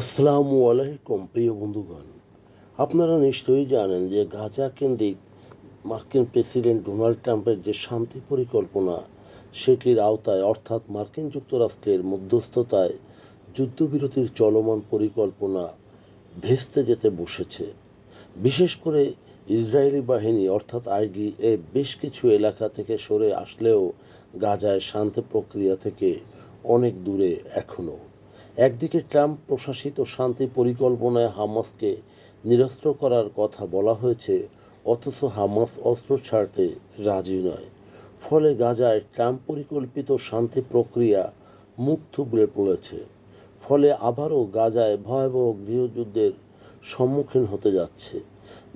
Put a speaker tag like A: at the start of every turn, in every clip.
A: আসসালামু আলাইকুম, প্রিয় বন্ধুগণ। আপনারা নিশ্চয়ই জানেন যে গাজা কেন্দ্রিক মার্কিন প্রেসিডেন্ট ডোনাল্ড ট্রাম্পের যে শান্তি পরিকল্পনা, সেটির আওতায় অর্থাৎ মার্কিন যুক্তরাষ্ট্রের মধ্যস্থতায় যুদ্ধবিরতির চলমান পরিকল্পনা ভেস্তে যেতে বসেছে। বিশেষ করে ইসরায়েলি বাহিনী, অর্থাৎ আইডি এ বেশ কিছু এলাকা থেকে সরে আসলেও গাজায় শান্তি প্রক্রিয়া থেকে অনেক দূরে এখনও। একদিকে ট্রাম্প প্রশাসিত শান্তি পরিকল্পনায় হামাসকে নিরস্ত্র করার কথা বলা হয়েছে, অথচ হামাস অস্ত্র ছাড়তে রাজি নয়। ফলে গাজায় ট্রাম্প পরিকল্পিত শান্তি প্রক্রিয়া মুখ থুবড়ে পড়েছে। ফলে আবারও গাজায় ভয়াবহ গৃহযুদ্ধের সম্মুখীন হতে যাচ্ছে।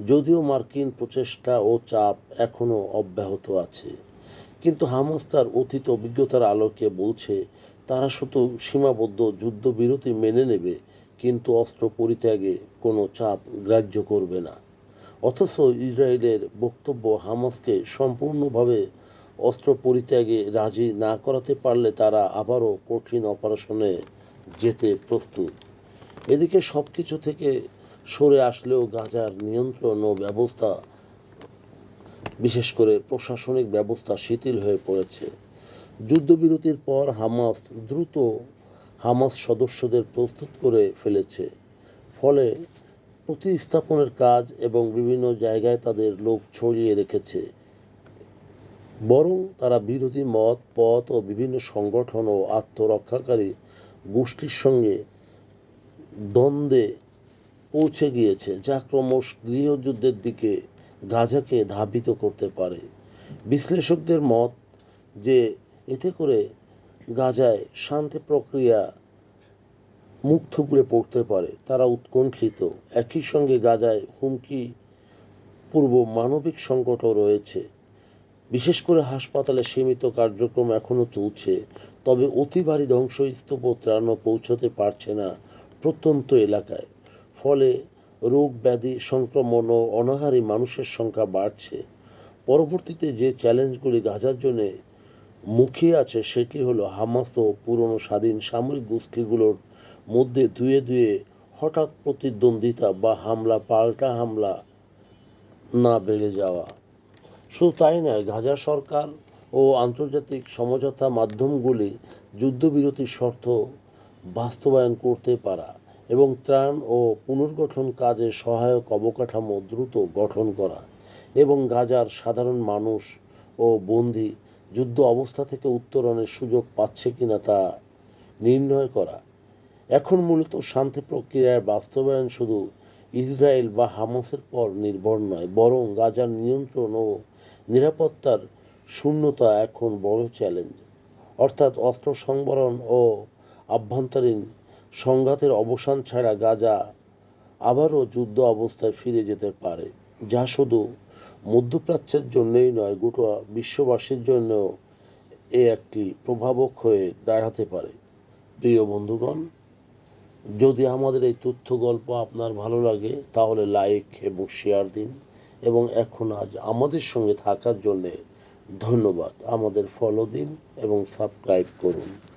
A: যদিও মার্কিন প্রচেষ্টা ও চাপ এখনও অব্যাহত আছে। কিন্তু হামাস তার অতীত অভিজ্ঞতার আলোকে বলছে, তারা শুধু সীমাবদ্ধ যুদ্ধবিরতি মেনে নেবে, কিন্তু অস্ত্র পরিত্যাগে কোনো চাপ গ্রাহ্য করবে না। অথচ ইসরায়েলের বক্তব্য হামাসকে সম্পূর্ণভাবে অস্ত্র পরিত্যাগে রাজি না করাতে পারলে তারা আবারও কঠিন অপারেশনে যেতে প্রস্তুত। এদিকে সব কিছু থেকে সরে আসলেও গাজার নিয়ন্ত্রণ ও ব্যবস্থা বিশেষ করে প্রশাসনিক ব্যবস্থা শিথিল হয়ে পড়েছে। যুদ্ধবিরতির পর হামাস দ্রুত হামাস সদস্যদের প্রস্তুত করে ফেলেছে। ফলে প্রতিস্থাপনের কাজ এবং বিভিন্ন জায়গায় তাদের লোক ছড়িয়ে রেখেছে। বরং তারা বিরোধী মত, পথ ও বিভিন্ন সংগঠন ও আত্মরক্ষাকারী গোষ্ঠীর সঙ্গে দ্বন্দ্বে পৌঁছে গিয়েছে, যা ক্রমশ গৃহযুদ্ধের দিকে গাজাকে ধাবিত করতে পারে। বিশ্লেষকদের মত যে এতে করে গাজায় শান্তি প্রক্রিয়া মুখ থুবড়ে পড়তে পারে। তারা উৎকণ্ঠিত। একই সঙ্গে গাজায় হুমকি পূর্ব মানবিক সংকটও রয়েছে। বিশেষ করে হাসপাতালে সীমিত কার্যক্রম এখনও চলছে, তবে অতি ভারী ধ্বংসস্তূপ ত্রাণও পৌঁছতে পারছে না প্রত্যন্ত এলাকায়। ফলে রোগ ব্যাধি, সংক্রমণ ও অনাহারী মানুষের সংখ্যা বাড়ছে। পরবর্তীতে যে চ্যালেঞ্জগুলি গাজার জন্য মুখিয়ে আছে, সেটি হলো হামাস ও পুরনো স্বাধীন সামরিক গোষ্ঠীগুলোর মধ্যে ধুয়ে ধুয়ে হঠাৎ প্রতিদ্বন্দ্বিতা বা হামলা, পাল্টা হামলা না বেড়ে যাওয়া। শুধু তাই নয়, গাজা সরকার ও আন্তর্জাতিক সমঝোতা মাধ্যমগুলি যুদ্ধবিরতির শর্ত বাস্তবায়ন করতে পারা। এবং ত্রাণ ও পুনর্গঠন কাজে সহায়ক অবকাঠামো দ্রুত গঠন করা এবং গাজার সাধারণ মানুষ ও বন্দী যুদ্ধ অবস্থা থেকে উত্তরণের সুযোগ পাচ্ছে কিনা তা নির্ণয় করা। এখন মূলত শান্তি প্রক্রিয়ার বাস্তবায়ন শুধু ইসরায়েল বা হামাসের পর নির্ভর নয়, বরং গাজার নিয়ন্ত্রণ ও নিরাপত্তার শূন্যতা এখন বড় চ্যালেঞ্জ। অর্থাৎ অস্ত্র সংবরণ ও আভ্যন্তরীণ সংঘাতের অবসান ছাড়া গাজা আবারও যুদ্ধ অবস্থায় ফিরে যেতে পারে। যা শুধু মধ্যপ্রাচ্যের জন্যই নয়, গোটা বিশ্ববাসীর জন্য এ একটি প্রভাবক হয়ে দাঁড়াতে পারে। প্রিয় বন্ধুগণ, যদি আমাদের এই তথ্য গল্প আপনার ভালো লাগে, তাহলে লাইক এবং শেয়ার দিন এবং এখন আজ আমাদের সঙ্গে থাকার জন্যে ধন্যবাদ। আমাদের ফলো দিন এবং সাবস্ক্রাইব করুন।